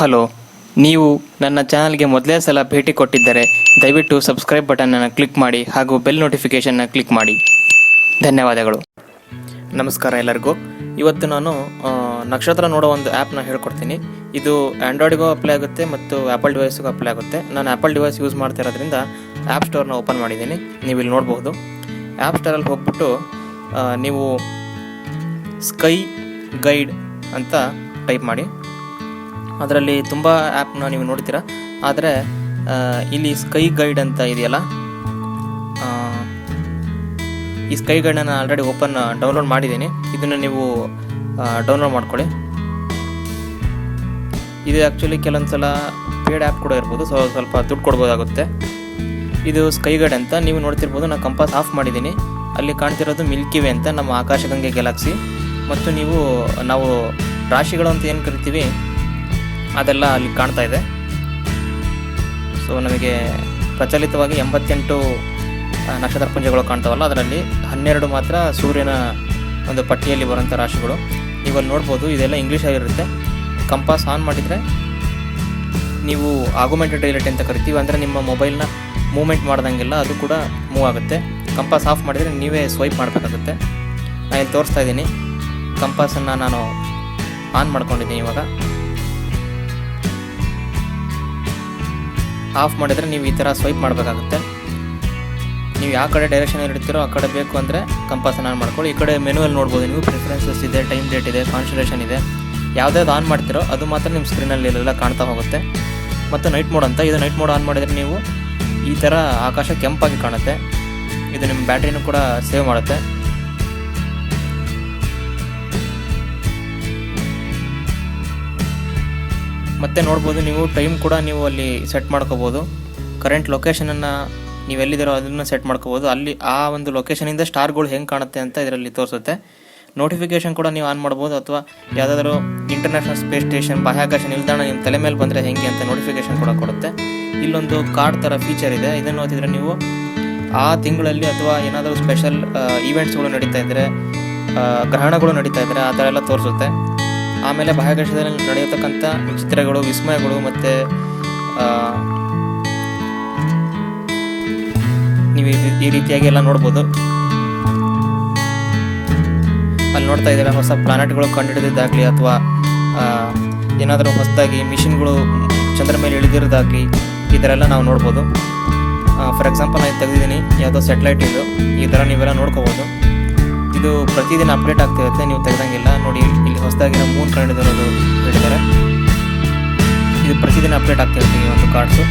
Hello, ನೀವು ನನ್ನ ಚಾನಲ್ಗೆ ಮೊದಲೇ ಸಲ ಭೇಟಿ ಕೊಟ್ಟಿದ್ದರೆ ದಯವಿಟ್ಟು ಸಬ್ಸ್ಕ್ರೈಬ್ ಬಟನನ್ನು ಕ್ಲಿಕ್ ಮಾಡಿ ಹಾಗೂ ಬೆಲ್ ನೋಟಿಫಿಕೇಷನ್ನ ಕ್ಲಿಕ್ ಮಾಡಿ. ಧನ್ಯವಾದಗಳು. ನಮಸ್ಕಾರ ಎಲ್ಲರಿಗೂ. ಇವತ್ತು ನಾನು ನಕ್ಷತ್ರ ನೋಡೋ ಒಂದು ಆ್ಯಪ್ನ ಹೇಳ್ಕೊಡ್ತೀನಿ. ಇದು ಆ್ಯಂಡ್ರಾಯ್ಡ್ಗೂ ಅಪ್ಲೈ ಆಗುತ್ತೆ ಮತ್ತು ಆ್ಯಪಲ್ ಡಿವೈಸ್ಗೂ ಅಪ್ಲೈ ಆಗುತ್ತೆ. ನಾನು ಆ್ಯಪಲ್ ಡಿವೈಸ್ ಯೂಸ್ ಮಾಡ್ತಾ ಇರೋದ್ರಿಂದ ಆ್ಯಪ್ ಸ್ಟೋರ್ನ ಓಪನ್ ಮಾಡಿದ್ದೀನಿ. ನೀವು ಇಲ್ಲಿ ನೋಡ್ಬೋದು. ಆ್ಯಪ್ ಸ್ಟೋರಲ್ಲಿ ಹೋಗ್ಬಿಟ್ಟು ನೀವು ಸ್ಕೈ ಗೈಡ್ ಅಂತ ಟೈಪ್ ಮಾಡಿ. ಅದರಲ್ಲಿ ತುಂಬ ಆ್ಯಪ್ನ ನೀವು ನೋಡ್ತೀರಾ. ಆದರೆ ಇಲ್ಲಿ ಸ್ಕೈ ಗೈಡ್ ಅಂತ ಇದೆಯಲ್ಲ ಈ ಸ್ಕೈ ಗೈಡನ್ನು ನಾನು ಆಲ್ರೆಡಿ ಓಪನ್ ಡೌನ್ಲೋಡ್ ಮಾಡಿದ್ದೀನಿ. ಇದನ್ನು ನೀವು ಡೌನ್ಲೋಡ್ ಮಾಡ್ಕೊಳ್ಳಿ. ಇದು ಆ್ಯಕ್ಚುಲಿ ಕೆಲವೊಂದು ಸಲ ಪೇಡ್ ಆ್ಯಪ್ ಕೂಡ ಇರ್ಬೋದು, ಸೊ ಸ್ವಲ್ಪ ದುಡ್ಡು ಕೊಡ್ಬೋದಾಗುತ್ತೆ. ಇದು ಸ್ಕೈ ಗೈಡ್ ಅಂತ, ನೀವು ನೋಡ್ತಿರ್ಬೋದು ನಾನು ಕಂಪಾಸ್ ಆಫ್ ಮಾಡಿದ್ದೀನಿ. ಅಲ್ಲಿ ಕಾಣ್ತಿರೋದು ಮಿಲ್ಕಿ ವೇ ಅಂತ ನಮ್ಮ ಆಕಾಶಗಂಗೆ ಗ್ಯಾಲಕ್ಸಿ ಮತ್ತು ನೀವು, ನಾವು ರಾಶಿಗಳು ಅಂತ ಏನು ಕರಿತೀವಿ ಅದೆಲ್ಲ ಅಲ್ಲಿ ಕಾಣ್ತಾ ಇದೆ. ಸೊ ನಮಗೆ ಪ್ರಚಲಿತವಾಗಿ ಎಂಬತ್ತೆಂಟು ನಕ್ಷತ್ರ ಪುಂಜಗಳು ಕಾಣ್ತಾವಲ್ಲ, ಅದರಲ್ಲಿ ಹನ್ನೆರಡು ಮಾತ್ರ ಸೂರ್ಯನ ಒಂದು ಪಟ್ಟಿಯಲ್ಲಿ ಬರುವಂಥ ರಾಶಿಗಳು. ನೀವು ಅಲ್ಲಿ ನೋಡ್ಬೋದು, ಇದೆಲ್ಲ ಇಂಗ್ಲೀಷಾಗಿರುತ್ತೆ ಕಂಪಾಸ್ ಆನ್ ಮಾಡಿದರೆ ನೀವು ಆಗುಮೆಂಟೆಡ್ ರಿಯಾಲಿಟಿ ಅಂತ ಕರಿತೀವಿ. ಅಂದರೆ ನಿಮ್ಮ ಮೊಬೈಲ್ನ ಮೂವ್ಮೆಂಟ್ ಮಾಡ್ದಂಗೆಲ್ಲ ಅದು ಕೂಡ ಮೂವ್ ಆಗುತ್ತೆ. ಕಂಪಾಸ್ ಆಫ್ ಮಾಡಿದರೆ ನೀವೇ ಸ್ವೈಪ್ ಮಾಡಬೇಕಾಗುತ್ತೆ. ನಾನು ಇಲ್ಲಿ ತೋರಿಸ್ತಾ ಇದ್ದೀನಿ. ಕಂಪಾಸನ್ನು ನಾನು ಆನ್ ಮಾಡ್ಕೊಂಡಿದ್ದೀನಿ ಇವಾಗ. ಆಫ್ ಮಾಡಿದರೆ ನೀವು ಈ ಥರ ಸ್ವೈಪ್ ಮಾಡಬೇಕಾಗುತ್ತೆ. ನೀವು ಯಾವ ಕಡೆ ಡೈರೆಕ್ಷನ್ ಇಡ್ತೀರೋ ಆ ಕಡೆ ಬೇಕು ಅಂದರೆ ಕಂಪಾಸನ್ನು ಆನ್ ಮಾಡ್ಕೊಳ್ಳಿ. ಈ ಕಡೆ ಮೆನುವಲ್ಲಿ ನೋಡ್ಬೋದು ನೀವು ಪ್ರಿಫರೆನ್ಸಸ್ ಇದೆ ಟೈಮ್ ಡೇಟ್ ಇದೆ ಕಾನ್ಸ್ಟಲೇಷನ್ ಇದೆ. ಯಾವುದ್ಯಾವ್ದು ಆನ್ ಮಾಡ್ತೀರೋ ಅದು ಮಾತ್ರ ನಿಮ್ಮ ಸ್ಕ್ರೀನಲ್ಲಿ ಎಲ್ಲ ಕಾಣ್ತಾ ಹೋಗುತ್ತೆ. ಮತ್ತು ನೈಟ್ ಮೋಡ್ ಅಂತ, ಇದು ನೈಟ್ ಮೋಡ್ ಆನ್ ಮಾಡಿದರೆ ನೀವು ಈ ಥರ ಆಕಾಶ ಕೆಂಪಾಗಿ ಕಾಣುತ್ತೆ. ಇದು ನಿಮ್ಮ ಬ್ಯಾಟ್ರಿನೂ ಕೂಡ ಸೇವ್ ಮಾಡುತ್ತೆ. ಮತ್ತೆ ನೋಡ್ಬೋದು ನೀವು ಟೈಮ್ ಕೂಡ ನೀವು ಅಲ್ಲಿ ಸೆಟ್ ಮಾಡ್ಕೋಬೋದು. ಕರೆಂಟ್ ಲೊಕೇಶನನ್ನು ನೀವು ಎಲ್ಲಿದ್ದೀರೋ ಅದನ್ನು ಸೆಟ್ ಮಾಡ್ಕೋಬೋದು. ಅಲ್ಲಿ ಆ ಒಂದು ಲೊಕೇಶನಿಂದ ಸ್ಟಾರ್ಗಳು ಹೆಂಗೆ ಕಾಣುತ್ತೆ ಅಂತ ಇದರಲ್ಲಿ ತೋರಿಸುತ್ತೆ. ನೋಟಿಫಿಕೇಶನ್ ಕೂಡ ನೀವು ಆನ್ ಮಾಡ್ಬೋದು ಅಥವಾ ಯಾವುದಾದ್ರು ಇಂಟರ್ನ್ಯಾಷನಲ್ ಸ್ಪೇಸ್ ಸ್ಟೇಷನ್ ಬಾಹ್ಯಾಕಾಶ ನಿಲ್ದಾಣ ನಿಮ್ಮ ತಲೆ ಮೇಲೆ ಬಂದರೆ ಹೆಂಗೆ ಅಂತ ನೋಟಿಫಿಕೇಶನ್ ಕೂಡ ಕೊಡುತ್ತೆ. ಇಲ್ಲೊಂದು ಕಾರ್ಡ್ ಥರ ಫೀಚರ್ ಇದೆ. ಇದನ್ನು ಓದಿದರೆ ನೀವು ಆ ತಿಂಗಳಲ್ಲಿ ಅಥವಾ ಏನಾದರೂ ಸ್ಪೆಷಲ್ ಈವೆಂಟ್ಸ್ಗಳು ನಡೀತಾ ಇದ್ದರೆ ಗ್ರಹಣಗಳು ನಡೀತಾ ಇದ್ದರೆ ಆ ಥರ ಎಲ್ಲ ತೋರಿಸುತ್ತೆ. ಆಮೇಲೆ ಬಾಹ್ಯಾಕಾಶದಲ್ಲಿ ನಡೆಯತಕ್ಕಂಥ ವಿಚಿತ್ರಗಳು ವಿಸ್ಮಯಗಳು ಮತ್ತು ನೀವು ಈ- ಈ ರೀತಿಯಾಗಿ ಎಲ್ಲ ನೋಡ್ಬೋದು. ಅಲ್ಲಿ ನೋಡ್ತಾ ಇದ್ದೀರಾ, ಹೊಸ ಪ್ಲಾನೆಟ್ಗಳು ಕಂಡುಹಿಡಿದಿದ್ದಾಗಲಿ ಅಥವಾ ಏನಾದರೂ ಹೊಸದಾಗಿ ಮಿಷಿನ್ಗಳು ಚಂದ್ರ ಮೇಲೆ ಇಳಿದಿರೋದಾಗಲಿ, ಈ ಥರ ಎಲ್ಲ ನಾವು ನೋಡ್ಬೋದು. ಫಾರ್ ಎಕ್ಸಾಂಪಲ್ ನಾನು ತೆಗೆದಿದ್ದೀನಿ, ಯಾವುದೋ ಸ್ಯಾಟಲೈಟ್ ಇದು. ಈ ಥರ ನೀವೆಲ್ಲ ನೋಡ್ಕೋಬೋದು. ಇದು ಪ್ರತಿದಿನ ಅಪ್ಡೇಟ್ ಆಗ್ತಿರುತ್ತೆ, ನೀವು ತೆಗೆದಂಗಿಲ್ಲ. ನೋಡಿ, ಇಲ್ಲಿ ಹೊಸದಾಗಿ ಮೂನ್ ಅನ್ನೋದು ಹೇಳಿದ್ದಾರೆ. ಇದು ಪ್ರತಿದಿನ ಅಪ್ಡೇಟ್ ಆಗ್ತಿರುತ್ತೆ ಈ ಒಂದು ಕಾರ್ಡ್ಸು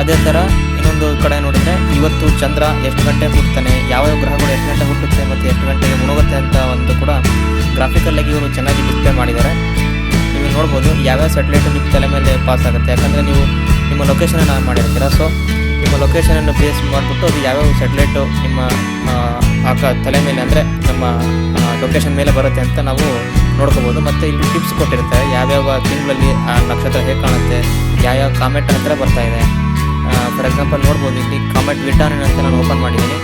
ಅದೇ ಥರ ಇನ್ನೊಂದು ಕಡೆ ನೋಡಿದರೆ, ಇವತ್ತು ಚಂದ್ರ ಎಷ್ಟು ಗಂಟೆ ಹುಟ್ಟುತ್ತಾನೆ ಯಾವ ಗ್ರಹಗಳು ಎಷ್ಟು ಗಂಟೆ ಹುಟ್ಟುತ್ತೆ ಮತ್ತು ಎಷ್ಟು ಗಂಟೆಗೆ ಮುಳುಗುತ್ತೆ ಅಂತ ಒಂದು ಕೂಡ ಗ್ರಾಫಿಕಲ್ಲಾಗಿ ಇವರು ಚೆನ್ನಾಗಿ ಡಿಸ್ಪ್ಲೇ ಮಾಡಿದ್ದಾರೆ. ನೀವು ನೋಡ್ಬೋದು, ಯಾವ್ಯಾವ ಸ್ಯಾಟಲೈಟು ನಿಮ್ಮ ತಲೆ ಮೇಲೆ ಪಾಸ್ ಆಗುತ್ತೆ. ಯಾಕಂದರೆ ನೀವು ನಿಮ್ಮ ಲೊಕೇಶನನ್ನು ಆನ್ ಮಾಡಿರ್ತೀರ. ಸೊ ನಿಮ್ಮ ಲೊಕೇಶನನ್ನು ಬೇಸ್ ಮಾಡಿಬಿಟ್ಟು ಅದು ಯಾವ್ಯಾವ ಸ್ಯಾಟಲೈಟು ನಿಮ್ಮ ಆಕ ತಲೆ ಮೇಲೆ ಅಂದರೆ ನಮ್ಮ ಲೊಕೇಶನ್ ಮೇಲೆ ಬರುತ್ತೆ ಅಂತ ನಾವು ನೋಡ್ಕೋಬೋದು. ಮತ್ತು ಇಲ್ಲಿ ಟಿಪ್ಸ್ ಕೊಟ್ಟಿರ್ತಾರೆ ಯಾವ್ಯಾವ ತಿಂಗಳಲ್ಲಿ, ಆ, ನಕ್ಷತ್ರ ಹೇಗೆ ಕಾಣುತ್ತೆ, ಯಾವ್ಯಾವ ಕಾಮೆಂಟ್ ಹತ್ರ ಬರ್ತಾ ಇದೆ. ಫಾರ್ ಎಕ್ಸಾಂಪಲ್ ನೋಡ್ಬೋದು, ಇಲ್ಲಿ ಕಾಮೆಟ್ ವಿಟಾನಿನ್ ಅಂತ ನಾನು ಓಪನ್ ಮಾಡಿದ್ದೀನಿ.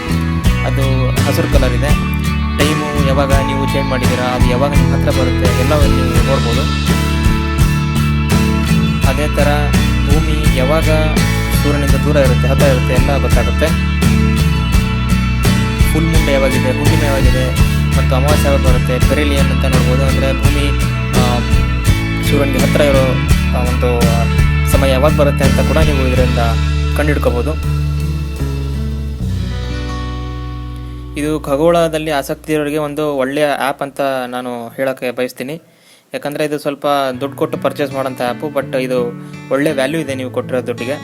ಅದು ಹಸಿರು ಕಲರ್ ಇದೆ. ಟೈಮು ಯಾವಾಗ ನೀವು ಚೇಂಜ್ ಮಾಡಿದ್ದೀರಾ, ಅದು ಯಾವಾಗ ನಿಮ್ಮ ಹತ್ರ ಬರುತ್ತೆ ಎಲ್ಲ ನೀವು ನೋಡ್ಬೋದು. ಅದೇ ಥರ ಭೂಮಿ ಯಾವಾಗ ಸೂರ್ಯನಿಂದ ದೂರ ಇರುತ್ತೆ ಹತ್ತಿರ ಇರುತ್ತೆ, ಎಲ್ಲ ಗೊತ್ತಾಗುತ್ತೆ. ಫುಲ್ ಮುಂಡೆ ಯಾವಾಗಿದೆ ಹುಣ್ಣಿಮೆ ಯಾವಾಗಿದೆ ಮತ್ತು ಅಮಾವಾಸ್ಯ ಯಾವಾಗ ಬರುತ್ತೆ ಪೆರಿಲಿಯನ್ ಅಂತ ನೋಡ್ಬೋದು. ಅಂದರೆ ಭೂಮಿ ಸೂರ್ಯನಿಗೆ ಹತ್ತಿರ ಇರೋ ಒಂದು ಸಮಯ ಯಾವಾಗ ಬರುತ್ತೆ ಅಂತ ಕೂಡ ನೀವು ಇದರಿಂದ ಕಂಡುಹಿಡ್ಕೋಬೋದು. ಇದು ಖಗೋಳದಲ್ಲಿ ಆಸಕ್ತಿ ಇರೋರಿಗೆ ಒಂದು ಒಳ್ಳೆಯ ಆ್ಯಪ್ ಅಂತ ನಾನು ಹೇಳೋಕ್ಕೆ ಬಯಸ್ತೀನಿ. ಯಾಕಂದರೆ ಇದು ಸ್ವಲ್ಪ ದುಡ್ಡು ಕೊಟ್ಟು ಪರ್ಚೇಸ್ ಮಾಡೋಂಥ ಆ್ಯಪು, ಬಟ್ ಇದು ಒಳ್ಳೆ ವ್ಯಾಲ್ಯೂ ಇದೆ ನೀವು ಕೊಟ್ಟಿರೋ ದುಡ್ಡಿಗೆ.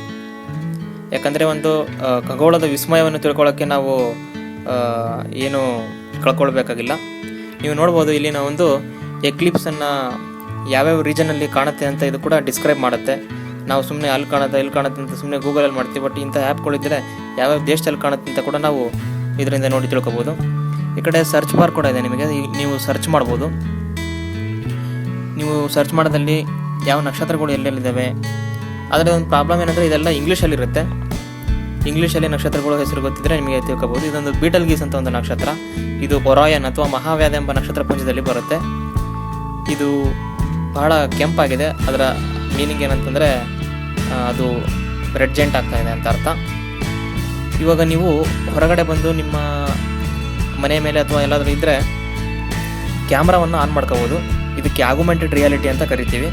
ಯಾಕಂದರೆ ಒಂದು ಖಗೋಳದ ವಿಸ್ಮಯವನ್ನು ತಿಳ್ಕೊಳ್ಳೋಕ್ಕೆ ನಾವು ಏನು ಕಳ್ಕೊಳ್ಬೇಕಾಗಿಲ್ಲ. ನೀವು ನೋಡ್ಬೋದು ಇಲ್ಲಿನ ಒಂದು ಎಕ್ಲಿಪ್ಸನ್ನು ಯಾವ್ಯಾವ ರೀಜನಲ್ಲಿ ಕಾಣುತ್ತೆ ಅಂತ ಇದು ಕೂಡ ಡಿಸ್ಕ್ರೈಬ್ ಮಾಡುತ್ತೆ. ನಾವು ಸುಮ್ಮನೆ ಅಲ್ಲಿ ಕಾಣುತ್ತೆ, ಇಲ್ಲಿ ಕಾಣುತ್ತೆ ಅಂತ ಸುಮ್ಮನೆ ಗೂಗಲಲ್ಲಿ ಮಾಡ್ತೀವಿ ಬಟ್ ಇಂಥ ಆ್ಯಪ್ಗಳಿದ್ದರೆ ಯಾವ್ಯಾವ ದೇಶದಲ್ಲಿ ಕಾಣುತ್ತೆ ಅಂತ ಕೂಡ ನಾವು ಇದರಿಂದ ನೋಡಿ ತಿಳ್ಕೊಬೋದು. ಈ ಕಡೆ ಸರ್ಚ್ ಬಾರ್ ಕೂಡ ಇದೆ ನಿಮಗೆ ನೀವು ಸರ್ಚ್ ಮಾಡ್ಬೋದು. ನೀವು ಸರ್ಚ್ ಮಾಡೋದಲ್ಲಿ ಯಾವ ನಕ್ಷತ್ರಗಳು ಎಲ್ಲೆಲ್ಲಿದ್ದಾವೆ ಆದರೆ ಒಂದು ಪ್ರಾಬ್ಲಮ್ ಏನಂದರೆ ಇದೆಲ್ಲ ಇಂಗ್ಲೀಷಲ್ಲಿರುತ್ತೆ ಇಂಗ್ಲೀಷಲ್ಲಿ ನಕ್ಷತ್ರಗಳು ಹೆಸರು ಗೊತ್ತಿದ್ರೆ ನಿಮಗೆ ತಿಳ್ಕೋಬಹುದು ಇದೊಂದು ಬೀಟಲ್ ಗೀಸ್ ಅಂತ ಒಂದು ನಕ್ಷತ್ರ. ಇದು ಒರಾಯನ್ ಅಥವಾ ಮಹಾವ್ಯಾದ ಎಂಬ ನಕ್ಷತ್ರ ಪುಂಜದಲ್ಲಿ ಬರುತ್ತೆ. ಇದು ಬಹಳ ಕೆಂಪಾಗಿದೆ. ಅದರ ಮೀನಿಂಗ್ ಏನಂತಂದರೆ ಅದು ರೆಡ್ ಜೆಂಟ್ ಆಗ್ತಾ ಇದೆ ಅಂತ ಅರ್ಥ. ಇವಾಗ ನೀವು ಹೊರಗಡೆ ಬಂದು ನಿಮ್ಮ ಮನೆ ಮೇಲೆ ಅಥವಾ ಎಲ್ಲಾದರೂ ಇದ್ದರೆ ಕ್ಯಾಮ್ರಾವನ್ನು ಆನ್ ಮಾಡ್ಕೋಬೋದು. ಇದಕ್ಕೆ ಆಗುಮೆಂಟೆಡ್ ರಿಯಾಲಿಟಿ ಅಂತ ಕರಿತೀವಿ.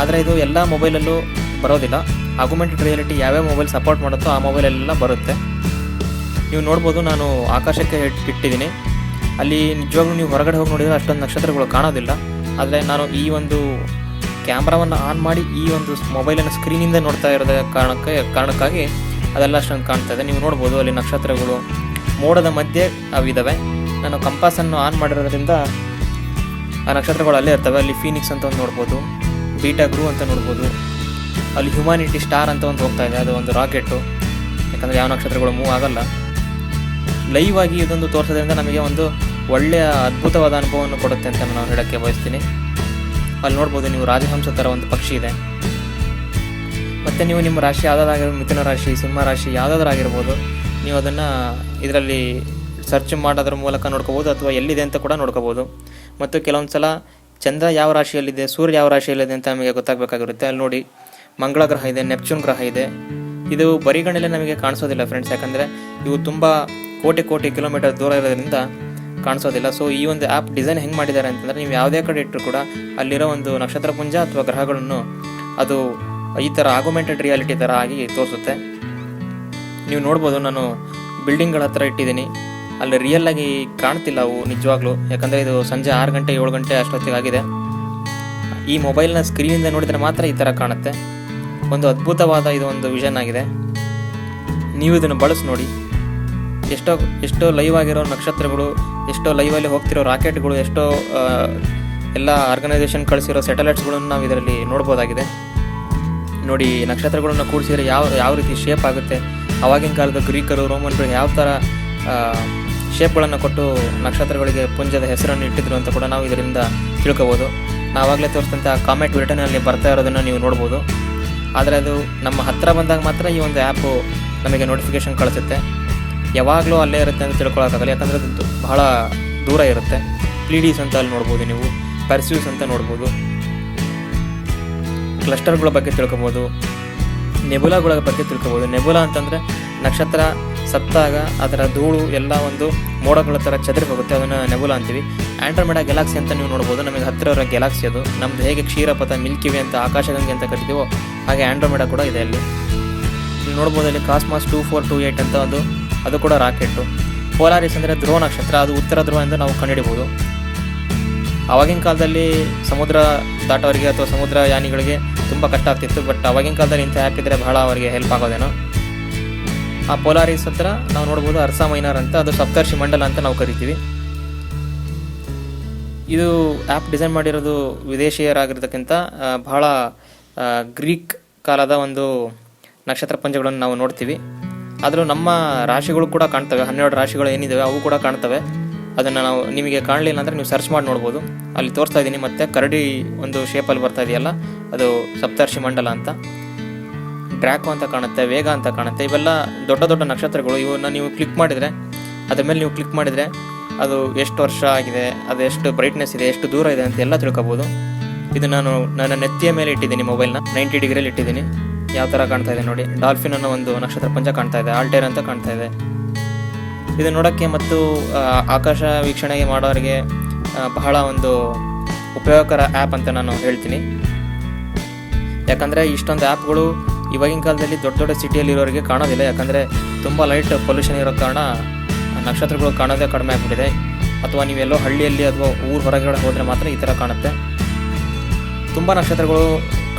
ಆದರೆ ಇದು ಎಲ್ಲ ಮೊಬೈಲಲ್ಲೂ ಬರೋದಿಲ್ಲ. ಆಗುಮೆಂಟೆಡ್ ರಿಯಾಲಿಟಿ ಯಾವ್ಯಾವ ಮೊಬೈಲ್ ಸಪೋರ್ಟ್ ಮಾಡುತ್ತೋ ಆ ಮೊಬೈಲೆಲ್ಲ ಬರುತ್ತೆ. ನೀವು ನೋಡ್ಬೋದು ನಾನು ಆಕಾಶಕ್ಕೆ ಇಟ್- ಇಟ್ಟಿದ್ದೀನಿ. ಅಲ್ಲಿ ನಿಜವಾಗ್ಲೂ ನೀವು ಹೊರಗಡೆ ಹೋಗಿ ನೋಡಿದರೆ ಅಷ್ಟೊಂದು ನಕ್ಷತ್ರಗಳು ಕಾಣೋದಿಲ್ಲ. ಆದರೆ ನಾನು ಈ ಒಂದು ಕ್ಯಾಮ್ರಾವನ್ನು ಆನ್ ಮಾಡಿ ಈ ಒಂದು ಮೊಬೈಲನ್ನು ಸ್ಕ್ರೀನಿಂದ ನೋಡ್ತಾ ಇರೋದ ಕಾರಣಕ್ಕೆ, ಕಾರಣಕ್ಕಾಗಿ ಅದೆಲ್ಲ ಅಷ್ಟೊಂದು ಕಾಣ್ತಾ ಇದೆ. ನೀವು ನೋಡ್ಬೋದು ಅಲ್ಲಿ ನಕ್ಷತ್ರಗಳು ಮೋಡದ ಮಧ್ಯೆ ಅವಿದ್ದಾವೆ ನಾನು ಕಂಪಾಸನ್ನು ಆನ್ ಮಾಡಿರೋದ್ರಿಂದ ಆ ನಕ್ಷತ್ರಗಳು ಅಲ್ಲೇ ಇರ್ತವೆ. ಅಲ್ಲಿ ಫೀನಿಕ್ಸ್ ಅಂತ ಒಂದು ನೋಡ್ಬೋದು ಬೀಟಾ ಗ್ರೂ ಅಂತ ನೋಡ್ಬೋದು. ಅಲ್ಲಿ ಹ್ಯುಮಾನಿಟಿ ಸ್ಟಾರ್ ಅಂತ ಒಂದು ಹೋಗ್ತಾ ಇದೆ, ಅದು ಒಂದು ರಾಕೆಟ್ಟು ಯಾಕಂದರೆ ಯಾವ ನಕ್ಷತ್ರಗಳು ಮೂವ್ ಆಗಲ್ಲ. ಲೈವ್ ಆಗಿ ಇದೊಂದು ತೋರಿಸೋದ್ರಿಂದ ನಮಗೆ ಒಂದು ಒಳ್ಳೆಯ ಅದ್ಭುತವಾದ ಅನುಭವವನ್ನು ಕೊಡುತ್ತೆ ಅಂತ ನಾನು ಹೇಳೋಕ್ಕೆ ಬಯಸ್ತೀನಿ. ಅಲ್ಲಿ ನೋಡ್ಬೋದು ನೀವು ರಾಜಹಂಸ ಥರ ಒಂದು ಪಕ್ಷಿ ಇದೆ. ಮತ್ತು ನೀವು ನಿಮ್ಮ ರಾಶಿ ಯಾವುದಾದ್ರಾಗಿರ್ಬೋದು ಮಿಥುನ ರಾಶಿ, ಸಿಂಹ ರಾಶಿ, ಯಾವುದಾದ್ರೂ ಆಗಿರ್ಬೋದು, ನೀವು ಅದನ್ನು ಇದರಲ್ಲಿ ಸರ್ಚ್ ಮಾಡೋದ್ರ ಮೂಲಕ ನೋಡ್ಕೋಬೋದು, ಅಥವಾ ಎಲ್ಲಿದೆ ಅಂತ ಕೂಡ ನೋಡ್ಕೋಬೋದು. ಮತ್ತು ಕೆಲವೊಂದು ಸಲ ಚಂದ್ರ ಯಾವ ರಾಶಿಯಲ್ಲಿದೆ, ಸೂರ್ಯ ಯಾವ ರಾಶಿಯಲ್ಲಿದೆ ಅಂತ ನಮಗೆ ಗೊತ್ತಾಗಬೇಕಾಗಿರುತ್ತೆ. ಅಲ್ಲಿ ನೋಡಿ ಮಂಗಳ ಗ್ರಹ ಇದೆ, ನೆಪ್ಚೂನ್ ಗ್ರಹ ಇದೆ. ಇದು ಬರಿಗಣ್ಣಲ್ಲೇ ನಮಗೆ ಕಾಣಿಸೋದಿಲ್ಲ ಫ್ರೆಂಡ್ಸ್ ಯಾಕಂದರೆ ಇವು ತುಂಬ ಕೋಟಿ ಕೋಟಿ ಕಿಲೋಮೀಟರ್ ದೂರ ಇರೋದ್ರಿಂದ ಕಾಣಿಸೋದಿಲ್ಲ. ಸೊ ಈ ಒಂದು ಆ್ಯಪ್ ಡಿಸೈನ್ ಹೆಂಗೆ ಮಾಡಿದ್ದಾರೆ ಅಂತಂದರೆ ನೀವು ಯಾವುದೇ ಕಡೆ ಇಟ್ಟರು ಕೂಡ ಅಲ್ಲಿರೋ ಒಂದು ನಕ್ಷತ್ರಪುಂಜ ಅಥವಾ ಗ್ರಹಗಳನ್ನು ಅದು ಈ ಥರ ಆಗುಮೆಂಟೆಡ್ ರಿಯಾಲಿಟಿ ಥರ ಆಗಿ ತೋರಿಸುತ್ತೆ. ನೀವು ನೋಡ್ಬೋದು, ನಾನು ಬಿಲ್ಡಿಂಗ್ಗಳ ಹತ್ರ ಇಟ್ಟಿದ್ದೀನಿ. ಅಲ್ಲಿ ರಿಯಲ್ ಆಗಿ ಕಾಣ್ತಿಲ್ಲ ಅವು ನಿಜವಾಗ್ಲೂ. ಯಾಕಂದರೆ ಇದು ಸಂಜೆ ಆರು ಗಂಟೆ ಏಳು ಗಂಟೆ ಅಷ್ಟೊತ್ತಿಗೆ ಆಗಿದೆ. ಈ ಮೊಬೈಲ್ನ ಸ್ಕ್ರೀನಿಂದ ನೋಡಿದರೆ ಮಾತ್ರ ಈ ಥರ ಕಾಣುತ್ತೆ. ಒಂದು ಅದ್ಭುತವಾದ ಇದು ಒಂದು ವಿಷನ್ ಆಗಿದೆ. ನೀವು ಇದನ್ನು ಬಳಸಿ ನೋಡಿ. ಎಷ್ಟೋ ಎಷ್ಟೋ ಲೈವ್ ಆಗಿರೋ ನಕ್ಷತ್ರಗಳು, ಎಷ್ಟೋ ಲೈವಲ್ಲಿ ಹೋಗ್ತಿರೋ ರಾಕೆಟ್ಗಳು ಎಷ್ಟೋ ಎಲ್ಲ ಆರ್ಗನೈಸೇಷನ್ ಕಳಿಸಿರೋ ಸ್ಯಾಟಲೈಟ್ಸ್ಗಳನ್ನು ನಾವು ಇದರಲ್ಲಿ ನೋಡ್ಬೋದಾಗಿದೆ. ನೋಡಿ ನಕ್ಷತ್ರಗಳನ್ನು ಕೂಡಿಸಿದರೆ ಯಾವ ಯಾವ ರೀತಿ ಶೇಪ್ ಆಗುತ್ತೆ. ಆವಾಗಿನ ಕಾಲದ ಗ್ರೀಕರು ರೋಮನ್ಗಳು ಯಾವ ಥರ ಶೇಪ್ಗಳನ್ನು ಕೊಟ್ಟು ನಕ್ಷತ್ರಗಳಿಗೆ ಪುಂಜದ ಹೆಸರನ್ನು ಇಟ್ಟಿದ್ರು ಅಂತ ಕೂಡ ನಾವು ಇದರಿಂದ ತಿಳ್ಕೋಬೋದು. ನಾವಾಗಲೇ ತೋರಿಸಿದಂಥ ಕಾಮೆಟ್ ಬ್ರಿಟನಲ್ಲಿ ಬರ್ತಾ ಇರೋದನ್ನು ನೀವು ನೋಡ್ಬೋದು. ಆದರೆ ಅದು ನಮ್ಮ ಹತ್ತಿರ ಬಂದಾಗ ಮಾತ್ರ ಈ ಒಂದು ಆ್ಯಪು ನಮಗೆ ನೋಟಿಫಿಕೇಶನ್ ಕಳಿಸುತ್ತೆ. ಯಾವಾಗಲೂ ಅಲ್ಲೇ ಇರುತ್ತೆ ಅಂತ ತಿಳ್ಕೊಳಕ್ಕಾಗಲ್ಲ, ಯಾಕಂದರೆ ಅದು ಬಹಳ ದೂರ ಇರುತ್ತೆ. ಪ್ಲೀಡೀಸ್ ಅಂತ ಅಲ್ಲಿ ನೋಡ್ಬೋದು ನೀವು ಪರ್ಸ್ಯೂಸ್ ಅಂತ ನೋಡ್ಬೋದು. ಕ್ಲಸ್ಟರ್ಗಳ ಬಗ್ಗೆ ತಿಳ್ಕೊಬೋದು ನೆಬುಲಾಗಳ ಬಗ್ಗೆ ತಿಳ್ಕೊಬೋದು. ನೆಬುಲಾ ಅಂತಂದರೆ ನಕ್ಷತ್ರ ಸತ್ತಾಗ ಅದರ ಧೂಳು ಎಲ್ಲ ಒಂದು ಮೋಡಗಳ ಥರ ಚದರಿ ಹೋಗುತ್ತೆ ಅದನ್ನು ನೆಬುಲ ಅಂತೀವಿ. ಆ್ಯಂಡ್ರಮೆಡಾ ಗ್ಯಾಲಾಕ್ಸಿ ಅಂತ ನೀವು ನೋಡ್ಬೋದು, ನಮಗೆ ಹತ್ತಿರ ಗ್ಯಾಲಾಕ್ಸಿ ಅದು. ನಮ್ದು ಹೇಗೆ ಕ್ಷೀರಪಥ ಮಿಲ್ಕಿವೆ ಅಂತ ಆಕಾಶಗಂಗೆ ಅಂತ ಕರಿತೀವೋ, ಹಾಗೆ ಆ್ಯಂಡ್ರಮೆಡಾ ಕೂಡ ಇದೆ ಅಲ್ಲಿ. ನೋಡ್ಬೋದು ಅಲ್ಲಿ Cosmos two four two eight ಅಂತ ಒಂದು, ಅದು ಕೂಡ ರಾಕೆಟು ಪೋಲಾರಿಸ್ ಅಂದರೆ ಧ್ರುವ ನಕ್ಷತ್ರ ಅದು ಉತ್ತರ ಧ್ರುವ ಎಂದು ನಾವು ಕಂಡುಹಿಡಿಬೋದು ಆವಾಗಿನ ಕಾಲದಲ್ಲಿ ಸಮುದ್ರ ದಾಟೋರಿಗೆ ಅಥವಾ ಸಮುದ್ರ ಯಾನಿಗಳಿಗೆ ತುಂಬ ಕಷ್ಟ ಆಗ್ತಿತ್ತು, ಬಟ್ ಆವಾಗಿನ ಕಾಲದಲ್ಲಿ ಇಂಥ ಆ್ಯಪ್ ಇದ್ದರೆ ಬಹಳ ಅವರಿಗೆ ಹೆಲ್ಪ್ ಆಗೋದೇನೋ. ಆ ಪೋಲಾರಿಸ್ ಹತ್ರ ನಾವು ನೋಡ್ಬೋದು ಅರ್ಸಾ ಮೈನಾರ್ ಅಂತ, ಅದು ಸಪ್ತರ್ಷಿ ಮಂಡಲ ಅಂತ ನಾವು ಕರಿತೀವಿ. ಇದು ಆ್ಯಪ್ ಡಿಸೈನ್ ಮಾಡಿರೋದು ವಿದೇಶಿಯರಾಗಿರ್ತಕ್ಕಂಥ ಬಹಳ ಗ್ರೀಕ್ ಕಾಲದ ಒಂದು ನಕ್ಷತ್ರ ಪಂಜಗಳನ್ನು ನಾವು ನೋಡ್ತೀವಿ. ಆದರೂ ನಮ್ಮ ರಾಶಿಗಳು ಕೂಡ ಕಾಣ್ತವೆ, ಹನ್ನೆರಡು ರಾಶಿಗಳು ಏನಿದ್ದಾವೆ ಅವು ಕೂಡ ಕಾಣ್ತವೆ. ಅದನ್ನು ನಾವು ನಿಮಗೆ ಕಾಣಲಿಲ್ಲ ಅಂದರೆ ನೀವು ಸರ್ಚ್ ಮಾಡಿ ನೋಡ್ಬೋದು. ಅಲ್ಲಿ ತೋರಿಸ್ತಾ ಇದ್ದೀನಿ ಮತ್ತು ಕರಡಿ ಒಂದು ಶೇಪಲ್ಲಿ ಬರ್ತಾ ಇದೆಯಲ್ಲ, ಅದು ಸಪ್ತರ್ಷಿ ಮಂಡಲ ಅಂತ. ಡ್ರ್ಯಾಕೋ ಅಂತ ಕಾಣುತ್ತೆ, ವೇಗ ಅಂತ ಕಾಣುತ್ತೆ, ಇವೆಲ್ಲ ದೊಡ್ಡ ದೊಡ್ಡ ನಕ್ಷತ್ರಗಳು. ಇವನ್ನ ನೀವು ಕ್ಲಿಕ್ ಮಾಡಿದರೆ, ಅದ್ರ ಮೇಲೆ ನೀವು ಕ್ಲಿಕ್ ಮಾಡಿದರೆ ಅದು ಎಷ್ಟು ವರ್ಷ ಆಗಿದೆ, ಅದು ಎಷ್ಟು ಬ್ರೈಟ್ನೆಸ್ ಇದೆ, ಎಷ್ಟು ದೂರ ಇದೆ ಅಂತ ಎಲ್ಲ ತಿಳ್ಕೊಬೋದು. ಇದು ನಾನು ನನ್ನ ನೆತ್ತಿಯ ಮೇಲೆ ಇಟ್ಟಿದ್ದೀನಿ ಮೊಬೈಲ್ನ ನೈಂಟಿ ಡಿಗ್ರಿಯಲ್ಲಿ ಇಟ್ಟಿದ್ದೀನಿ. ಯಾವ ಥರ ಕಾಣ್ತಾ ಇದೆ ನೋಡಿ. ಡಾಲ್ಫಿನ್ ಅನ್ನೋ ಒಂದು ನಕ್ಷತ್ರ ಪಂಚ ಕಾಣ್ತಾ ಇದೆ ಆಲ್ಟೇರ್ ಅಂತ ಕಾಣ್ತಾ ಇದೆ. ಇದು ನೋಡೋಕ್ಕೆ ಮತ್ತು ಆಕಾಶ ವೀಕ್ಷಣೆಗೆ ಮಾಡೋರಿಗೆ ಬಹಳ ಒಂದು ಉಪಯೋಗಕರ ಆ್ಯಪ್ ಅಂತ ನಾನು ಹೇಳ್ತೀನಿ. ಯಾಕಂದರೆ ಇಷ್ಟೊಂದು ಆ್ಯಪ್ಗಳು ಇವಾಗಿನ ಕಾಲದಲ್ಲಿ ದೊಡ್ಡ ದೊಡ್ಡ ಸಿಟಿಯಲ್ಲಿ ಇರೋರಿಗೆ ಕಾಣೋದಿಲ್ಲ, ಯಾಕಂದರೆ ತುಂಬ ಲೈಟ್ ಪೊಲ್ಯೂಷನ್ ಇರೋ ಕಾರಣ ನಕ್ಷತ್ರಗಳು ಕಾಣೋದೇ ಕಡಿಮೆ ಆಗಿಬಿಟ್ಟಿದೆ. ಅಥವಾ ನೀವೆಲ್ಲೋ ಹಳ್ಳಿಯಲ್ಲಿ ಅಥವಾ ಊರು ಹೊರಗಡೆ ಹೋದರೆ ಮಾತ್ರ ಈ ಥರ ಕಾಣುತ್ತೆ. ತುಂಬ ನಕ್ಷತ್ರಗಳು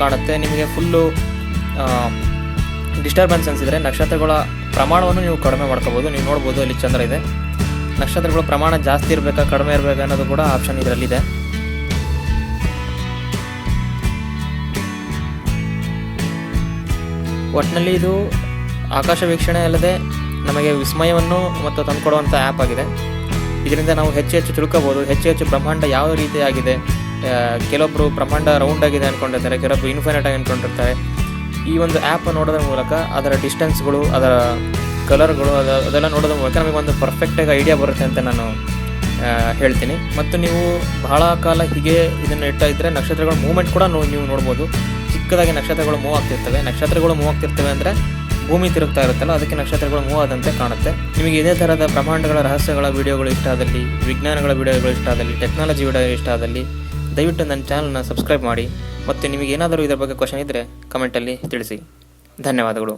ಕಾಣುತ್ತೆ. ನಿಮಗೆ ಫುಲ್ಲು ಡಿಸ್ಟರ್ಬೆನ್ಸ್ ಅನಿಸಿದರೆ ನಕ್ಷತ್ರಗಳ ಪ್ರಮಾಣವನ್ನು ನೀವು ಕಡಿಮೆ ಮಾಡ್ಕೋಬೋದು. ನೀವು ನೋಡ್ಬೋದು ಅಲ್ಲಿ ಚಂದ್ರ ಇದೆ. ನಕ್ಷತ್ರಗಳ ಪ್ರಮಾಣ ಜಾಸ್ತಿ ಇರಬೇಕಾ, ಕಡಿಮೆ ಇರಬೇಕಾ ಅನ್ನೋದು ಕೂಡ ಆಪ್ಷನ್ ಇದರಲ್ಲಿದೆ. ಒಟ್ಟಿನಲ್ಲಿ ಇದು ಆಕಾಶ ವೀಕ್ಷಣೆ ಅಲ್ಲದೆ ನಮಗೆ ವಿಸ್ಮಯವನ್ನು ಮತ್ತು ತಂದುಕೊಡುವಂಥ ಆ್ಯಪ್ ಆಗಿದೆ. ಇದರಿಂದ ನಾವು ಹೆಚ್ಚು ಹೆಚ್ಚು ತಿಳ್ಕೋಬೋದು. ಹೆಚ್ಚು ಹೆಚ್ಚು ಬ್ರಹ್ಮಾಂಡ ಯಾವ ರೀತಿಯಾಗಿದೆ? ಕೆಲವೊಬ್ಬರು ಬ್ರಹ್ಮಾಂಡ ರೌಂಡ್ ಆಗಿದೆ ಅಂದ್ಕೊಂಡಿರ್ತಾರೆ ಕೆಲವೊಬ್ಬರು ಇನ್ಫಿನಿಟ್ ಆಗಿ ಅಂದ್ಕೊಂಡಿರ್ತಾರೆ ಈ ಒಂದು ಆ್ಯಪ್ ನೋಡೋದ್ರ ಮೂಲಕ ಅದರ ಡಿಸ್ಟೆನ್ಸ್ಗಳು ಅದರ ಕಲರ್ಗಳು ಅದ, ಅದೆಲ್ಲ ನೋಡೋದ್ರ ಮೂಲಕ ನಮಗೆ ಒಂದು ಪರ್ಫೆಕ್ಟಾಗಿ ಐಡಿಯಾ ಬರುತ್ತೆ ಅಂತ ನಾನು ಹೇಳ್ತೀನಿ. ಮತ್ತು ನೀವು ಬಹಳ ಕಾಲ ಹೀಗೆ ಇದನ್ನು ಇಟ್ಟ ಇದ್ದರೆ ನಕ್ಷತ್ರಗಳ ಮೂಮೆಂಟ್ ಕೂಡ ನೀವು ನೋಡ್ಬೋದು. ಚಿಕ್ಕದಾಗಿ ನಕ್ಷತ್ರಗಳು ಮೂವ್ ಆಗ್ತಿರ್ತವೆ. ನಕ್ಷತ್ರಗಳು ಮೂವ್ ಆಗ್ತಿರ್ತವೆ ಅಂದರೆ ಭೂಮಿ ತಿರುಗ್ತಾ ಇರುತ್ತಲ್ಲ, ಅದಕ್ಕೆ ನಕ್ಷತ್ರಗಳು ಮೂವ್ ಆದಂತೆ ಕಾಣುತ್ತೆ. ನಿಮಗೆ ಇದೇ ಥರದ ಬ್ರಹ್ಮಾಂಡಗಳ ರಹಸ್ಯಗಳ ವಿಡಿಯೋಗಳು ಇಷ್ಟ ಆದಲ್ಲಿ, ವಿಜ್ಞಾನಗಳ ವಿಡಿಯೋಗಳು ಇಷ್ಟ ಆದಲ್ಲಿ, ಟೆಕ್ನಾಲಜಿ ವೀಡಿಯೋ ಇಷ್ಟ ಆದಲ್ಲಿ, ದಯವಿಟ್ಟು ನನ್ನ ಚಾನಲ್ನ ಸಬ್ಸ್ಕ್ರೈಬ್ ಮಾಡಿ. ಮತ್ತು ನಿಮಗೆ ಏನಾದರೂ ಇದರ ಬಗ್ಗೆ ಕ್ವಶನ್ ಇದ್ದರೆ ಕಮೆಂಟಲ್ಲಿ ತಿಳಿಸಿ. ಧನ್ಯವಾದಗಳು.